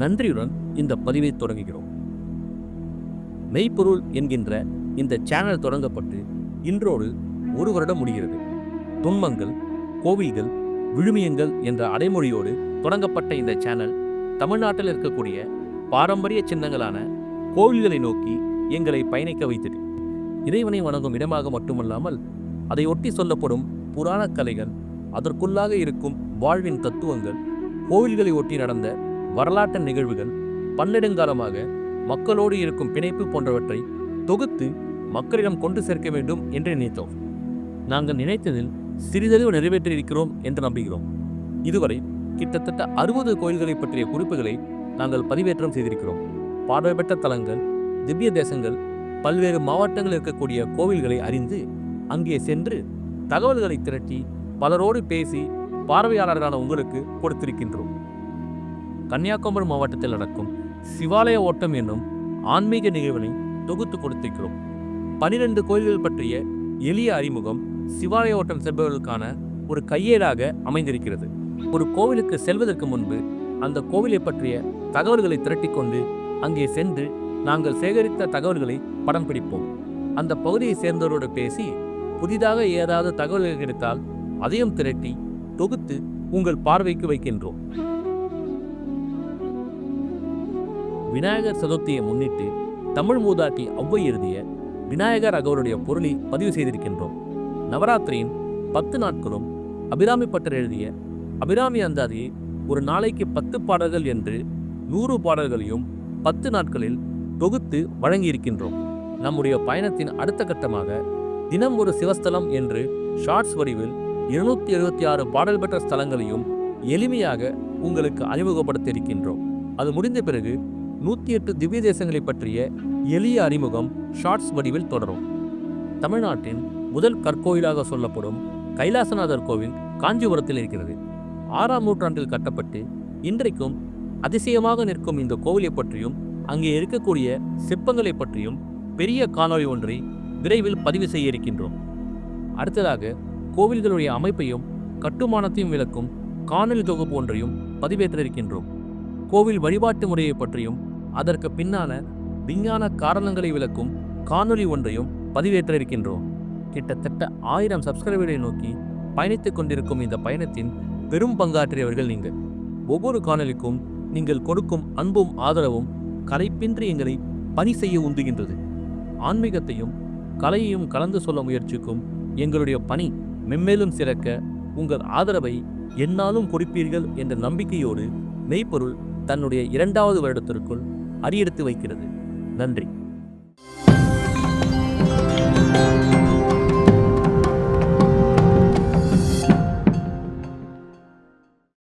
நன்றியுடன் இந்த பதிவை தொடங்குகிறோம். மெய்ப்பொருள் என்கின்ற இந்த சேனல் தொடங்கப்பட்டு இன்றோடு ஒரு வருடம் முடிகிறது. துன்பங்கள் கோவில்கள் விழுமியங்கள் என்ற அடைமொழியோடு தொடங்கப்பட்ட இந்த சேனல் தமிழ்நாட்டில் இருக்கக்கூடிய பாரம்பரிய சின்னங்களான கோவில்களை நோக்கி எங்களை பயணிக்க வைத்தது. இறைவனை வணங்கும் இடமாக மட்டுமல்லாமல் அதை ஒட்டி சொல்லப்படும் புராண கலைகள் அதற்குள்ளாக இருக்கும் வாழ்வின் தத்துவங்கள் கோவில்களை ஒட்டி நடந்த வரலாற்று நிகழ்வுகள் பன்னெடுங்காலமாக மக்களோடு இருக்கும் பிணைப்பு போன்றவற்றை தொகுத்து மக்களிடம் கொண்டு சேர்க்க வேண்டும் என்று நினைத்தோம். நாங்கள் நினைத்ததில் சிறிதளவு நிறைவேற்றியிருக்கிறோம் என்று நம்புகிறோம். இதுவரை கிட்டத்தட்ட அறுபது கோயில்களை பற்றிய குறிப்புகளை நாங்கள் பதிவேற்றம் செய்திருக்கிறோம். பார்வை பெற்ற தலங்கள் திவ்ய தேசங்கள் பல்வேறு மாவட்டங்களில் இருக்கக்கூடிய கோவில்களை அறிந்து அங்கே சென்று தகவல்களை திரட்டி பலரோடு பேசி பார்வையாளர்களான உங்களுக்கு கொடுத்திருக்கின்றோம். கன்னியாகுமரி மாவட்டத்தில் நடக்கும் சிவாலய ஓட்டம் என்னும் ஆன்மீக நிகழ்வினை தொகுத்து கொடுத்திருக்கிறோம். பனிரெண்டு கோயில்கள் பற்றிய எளிய அறிமுகம் சிவாலய ஓட்டம் செல்பவர்களுக்கான ஒரு கையேடாக அமைந்திருக்கிறது. ஒரு கோவிலுக்கு செல்வதற்கு முன்பு அந்த கோவிலை பற்றிய தகவல்களை திரட்டிக்கொண்டு அங்கே சென்று நாங்கள் சேகரித்த தகவல்களை படம் பிடிப்போம். அந்த பகுதியை சேர்ந்தவரோடு பேசி புதிதாக ஏதாவது தகவல்கள் கிடைத்தால் அதையும் திரட்டி தொகுத்து உங்கள் பார்வைக்கு வைக்கின்றோம். விநாயகர் சதுர்த்தியை முன்னிட்டு தமிழ் மூதாட்டி ஒளவை எழுதிய விநாயகர் அகவருடைய பொருளை பதிவு செய்திருக்கின்றோம். நவராத்திரியின் பத்து நாட்களும் அபிராமி பட்டர் எழுதிய அபிராமி அந்தாதியை ஒரு நாளைக்கு பத்து பாடல்கள் என்று நூறு பாடல்களையும் பத்து நாட்களில் தொகுத்து வழங்கியிருக்கின்றோம். நம்முடைய பயணத்தின் அடுத்த கட்டமாக தினம் ஒரு சிவஸ்தலம் என்று ஷார்ட்ஸ் வடிவில் இருநூத்தி எழுபத்தி ஆறு பாடல் பெற்ற ஸ்தலங்களையும் எளிமையாக உங்களுக்கு அறிமுகப்படுத்த இருக்கின்றோம் அது முடிந்த பிறகு நூற்றி எட்டு திவ்ய தேசங்களை பற்றிய எளிய அறிமுகம் ஷார்ட்ஸ் வடிவில் தொடரும். தமிழ்நாட்டின் முதல் கற்கோயிலாக சொல்லப்படும் கைலாசநாதர் கோவில் காஞ்சிபுரத்தில் இருக்கிறது. ஆறாம் நூற்றாண்டில் கட்டப்பட்டு இன்றைக்கும் அதிசயமாக நிற்கும் இந்த கோவிலை பற்றியும் அங்கே இருக்கக்கூடிய சிற்பங்களை பற்றியும் பெரிய காணொளி ஒன்றை விரைவில் பதிவு செய்ய இருக்கின்றோம். அடுத்ததாக கோவில்களுடைய அமைப்பையும் கட்டுமானத்தையும் விளக்கும் காணொலி தொகுப்பு ஒன்றையும் பதிவேற்ற இருக்கின்றோம். கோவில் வழிபாட்டு முறையை பற்றியும் அதற்கு பின்னான விஞ்ஞான காரணங்களை விளக்கும் காணொளி ஒன்றையும் பதிவேற்ற இருக்கின்றோம் கிட்டத்தட்ட ஆயிரம் சப்ஸ்கிரைபர்களை நோக்கி பயணித்துக் கொண்டிருக்கும் இந்த பயணத்தின் பெரும் பங்காற்றியவர்கள் நீங்கள். ஒவ்வொரு காணொளிக்கும் நீங்கள் கொடுக்கும் அன்பும் ஆதரவும் கலைப்பின்றி எங்களை பணி செய்ய உந்துகின்றது. ஆன்மீகத்தையும் கலையையும் கலந்து சொல்ல முயற்சிக்கும் எங்களுடைய பணி மென்மேலும் சிறக்க உங்கள் ஆதரவை என்னாலும் கொடுப்பீர்கள் என்ற நம்பிக்கையோடு மெய்ப்பொருள் தன்னுடைய இரண்டாவது வருடத்திற்குள் அறியெடுத்து வைக்கிறது. நன்றி.